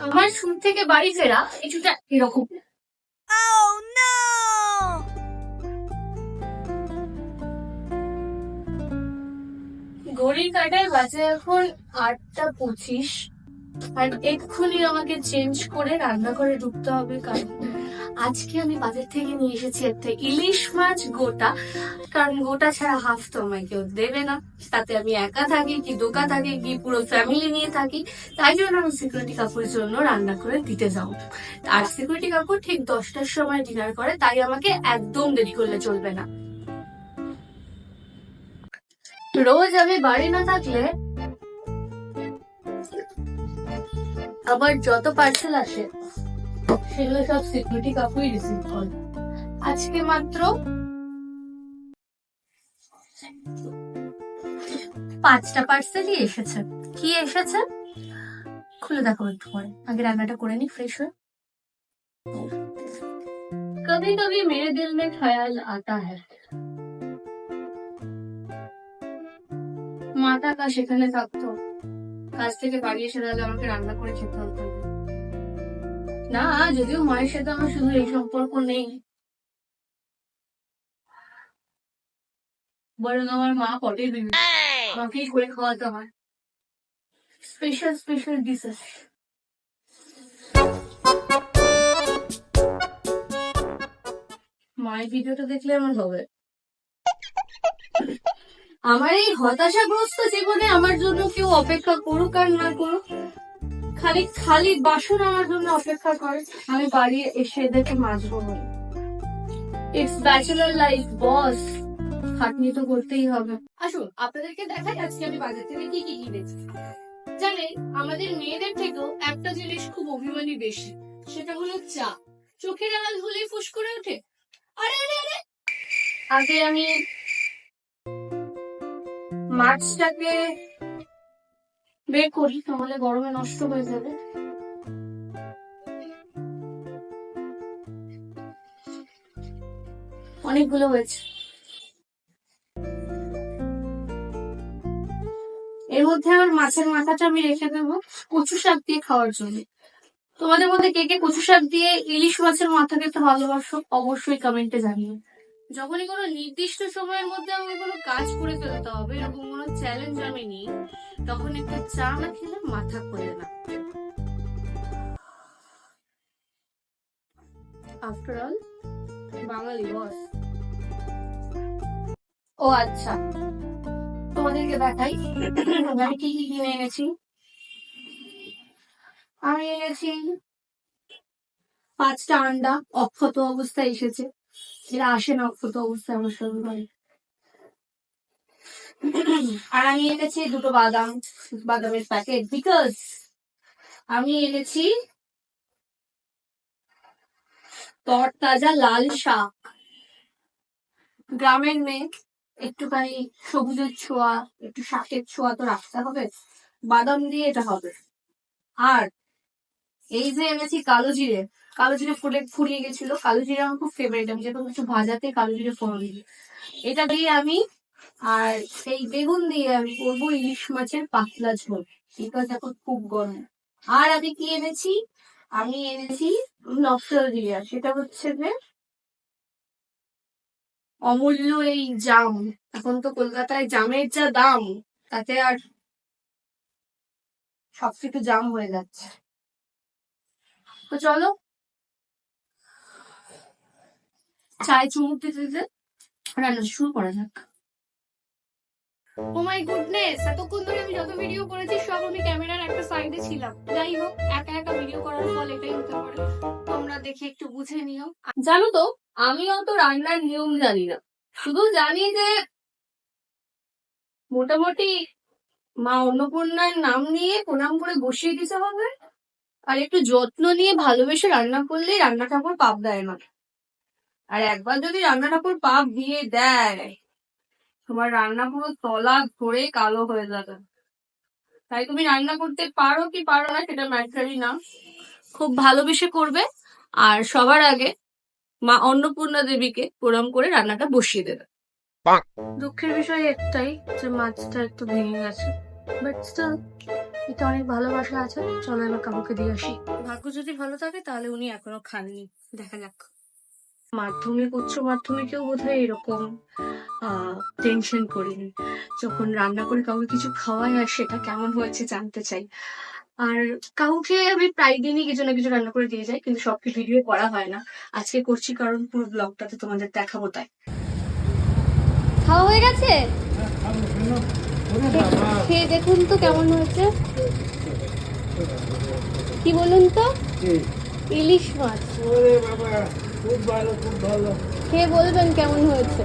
আমার শুট থেকে বাড়ি ফেরা কিছুটা এরকম। Oh ঘড়ির কাটায় বাজে এখন আটটা পঁচিশ আর এক্ষুনি আমাকে চেঞ্জ করে রান্নাঘরে ঢুকতে হবে কারণ আজকে আমি বাজার থেকে নিয়ে এসেছি একটা ইলিশ মাছ গোটা। কারণ গোটা ছাড়া হাফ তো আমায় কেউ দেবে না। তাতে আমি একা থাকি, কি দোকা থাকি, কি পুরো ফ্যামিলি নিয়ে থাকি। তাই জন্য আমি সিকিউরিটি কাকুর জন্য রান্না করে দিতে যাও। আর সিকিউরিটি কাকু ঠিক দশটার সময় ডিনার করে, তাই আমাকে একদম দেরি করলে চলবে না। রোজ আমি বাড়ি না থাকলে আমার যত পার্সেল আসে সেগুলো সব সিকিউরিটি কাকুই রিসিভ করে আজকে মাত্র পাঁচটা পার্সেলই এসেছে কি এসেছে খুলে দেখো একটু পরে আগে রান্নাটা করে নি ফ্রেশ হয়ে कभी कभी मेरे दिल में ख्याल आता है মাটা কা সেখানে থাকতো কাজ থেকে বাড়ি এসে তাহলে আমাকে রান্না করে খেতে হতো না, যদিও মায়ের সাথে আমার শুধু এই সম্পর্ক নেই। বরং আমার মা পটের দিবি। আমাকেই করে খাওয়াতে হয়। স্পেশাল স্পেশাল ডিশেস মায়ের ভিডিওটা দেখলে আমার হবে। আমার এই হতাশাগ্রস্ত জীবনে আমার জন্য কেউ অপেক্ষা করুক আর না করুক খালি খালি বাসন আমার জন্য অপেক্ষা করে, আমি বাড়ি এসে এদেরকে মাজবো বলে ইটস ব্যাচেলার লাইফ বস খাটনি তো করতেই হবে। আসুন, আপনাদেরকে দেখাই আজকে আমি বাজার থেকে কি কি কিনেছি। জানেন, আমাদের মেয়েদের থেকেও একটা জিনিস খুব অভিমানী বেশি, সেটা হলো চা। চোখের আড়াল হলেই ফুস করে ওঠে। আরে আরে আরে! আগে আমি মাছটাকে বের করি, তাহলে গরমে নষ্ট হয়ে যাবে। অনেকগুলো হয়েছে। এর মধ্যে আবার মাছের মাথাটা আমি রেখে দেবো কচু শাক দিয়ে খাওয়ার জন্য। তোমাদের মধ্যে কে কে কচু শাক দিয়ে ইলিশ মাছের মাথা খেতে ভালোবাসো, অবশ্যই কমেন্টে জানিও। যখনই কোনো নির্দিষ্ট সময়ের মধ্যে আমাকে কোনো কাজ করে ফেলতে হবে, এরকম কোনো চ্যালেঞ্জ আমি নিই, তখন একটু চা না খেলে মাথা খোলে না। আফটার অল বাঙালি বস ও আচ্ছা তোমাদেরকে দেখাই, আমি কি কি কিনে এনেছি? আমি এনেছি পাঁচটা আন্ডা, অক্ষত অবস্থায় এসেছে। এরা আসে না অক্ষত অবস্থায় আমার সঙ্গে বাড়ি আর আমি এনেছি দুটো বাদাম বাদামের প্যাকেট বিকজ আমি এনেছি তরতাজা লাল শাক। গ্রামের মেয়ে, একটুখানি সবুজের ছোঁয়া, একটু শাকের ছোঁয়া তো রাখতে হবে, বাদাম দিয়ে এটা হবে। আর এই যে এনেছি কালো জিরে। কালো জিরে ফুলে ফুরিয়ে গেছিল। কালো জিরে আমার খুব ফেভারিট আমি যেরকম কিছু ভাজাতে কালো জিরে ফোড়ন দিই। এটা দিয়ে আমি আর সেই বেগুন দিয়ে আমি করব ইলিশ মাছের পাতলা ঝোল। বিকজ এখন খুব গরম। আর আমি কি এনেছি? আমি এনেছি নস্টালজিয়া সেটা হচ্ছে যে অমূল্য এই জাম। এখন তো কলকাতায় জামের যা দাম, তাতে আর সবকিছু জাম হয়ে যাচ্ছে। তো চলো। চায় চুমুক দিতে দিতে রান্না শুরু করা যাক। ও মাই গুডনেস এতক্ষণ ধরে আমি যত ভিডিও করেছি সব আমি ক্যামেরার একটা সাইডে ছিলাম। যাই হোক একা একা ভিডিও করার ফল এটাই হতে পারে। তোমরা দেখে একটু বুঝে নিও। জানো তো আমি অত রান্নার নিয়ম জানি না। শুধু জানি যে মোটামুটি মা অন্নপূর্ণার নাম নিয়ে প্রণাম করে বসিয়ে দিতে হবে। আর একটু যত্ন নিয়ে ভালোবেসে রান্না করলেই রান্না ঠাকুর পাপ দেয় না। আর একবার যদি রান্না ঠাকুর পাপ দিয়ে দেয় তোমার রান্না পুরো তলা ধরে কালো হয়ে যাবে। তাই তুমি রান্না করতে পারো কি পারো না সেটা ম্যাটারই না। খুব ভালোবেসে করবে আর সবার আগে মা অন্নপূর্ণা দেবীকে প্রণাম করে রান্নাটা বসিয়ে দেবে। দুঃখের বিষয় একটাই যে মাছটা একটু ভেঙে গেছে বাট স্টিল এটা অনেক ভালোবাসা আছে চলো এবার কাকুকে দিয়ে আসি। ভাগ্য যদি ভালো থাকে তাহলে উনি এখনও খাননি। দেখা যাক। মাধ্যমিক উচ্চ মাধ্যমিকেও বোধহয় এরকম টেনশন করিনি। যখন রান্না করে কাউকে কিছু খাওয়াই আর সেটা কেমন হয়েছে জানতে চাই। আর কাউকে আমি প্রায় দিনই কিছু না কিছু রান্না করে দিয়ে যাই কিন্তু সবকে ভিডিও করা হয় না। আজকে করছি কারণ পুরো ব্লগটাতে তোমাদের দেখাবো তাই। খাওয়া হয়ে গেছে? খেয়ে দেখুন তো কেমন হয়েছে। কি বলুন তো? ইলিশ মাছ। খেয়ে বলবেন কেমন হয়েছে।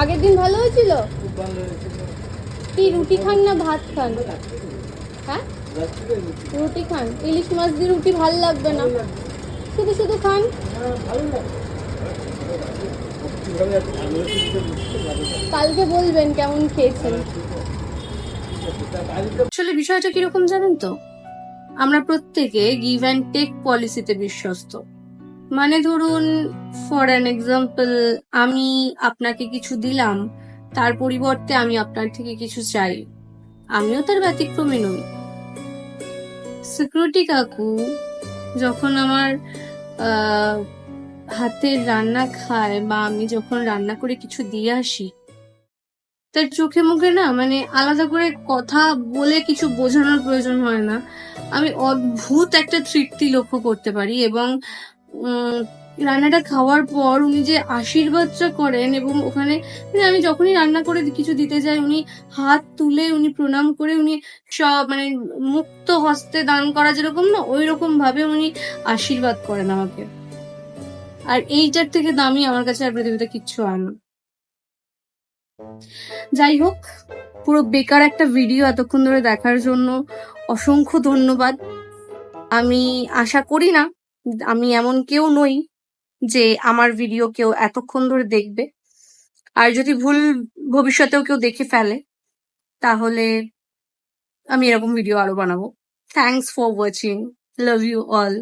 আগের দিন ভালো হয়েছিল? কি রুটি খান না ভাত খান? হ্যাঁ? রুটি। রুটি খান। ইলিশ মাছ দিয়ে রুটি ভালো লাগবে না। শুধু শুধু খান হ্যাঁ, ভালো লাগে কীভাবে এত ভালো হয়েছে সেটা বুঝতে ভালো লাগে কালকে বলবেন কেমন খেয়েছেন? আসলে বিষয়টা কীরকম জানেন তো? আমরা প্রত্যেকে গিভ অ্যান্ড টেক পলিসিতে বিশ্বস্ত। মানে ধরুন ফর অ্যান এক্সাম্পল আমি আপনাকে কিছু দিলাম, তার পরিবর্তে আমি আপনার থেকে কিছু চাই। আমিও তার ব্যতিক্রমী নই। সিকিউরিটি কাকু, যখন আমার হাতের রান্না খায় বা আমি যখন রান্না করে কিছু দিয়ে আসি, তার চোখে মুখে না মানে আলাদা করে কথা বলে কিছু বোঝানোর প্রয়োজন হয় না। আমি অদ্ভুত একটা তৃপ্তি লক্ষ্য করতে পারি এবং রান্নাটা খাওয়ার পর উনি যে আশীর্বাদটা করেন এবং ওখানে মানে আমি যখনই রান্না করে কিছু দিতে যাই, উনি হাত তুলে উনি প্রণাম করে উনি সব মানে মুক্ত হস্তে দান করা যেরকম না ওই রকম ভাবে উনি আশীর্বাদ করেন আমাকে। আর এইটার থেকে দামি আমার কাছে আর পৃথিবীতে কিচ্ছু হয় না। যাই হোক, পুরো বেকার একটা ভিডিও এতক্ষণ ধরে দেখার জন্য অসংখ্য ধন্যবাদ। আমি আশা করি না, আমি এমন কেউ নই যে আমার ভিডিও কেউ এতক্ষণ ধরে দেখবে। আর যদি ভুল ভবিষ্যতেও কেউ দেখে ফেলে, তাহলে আমি এরকম ভিডিও আরও বানাবো। Thanks for watching love you all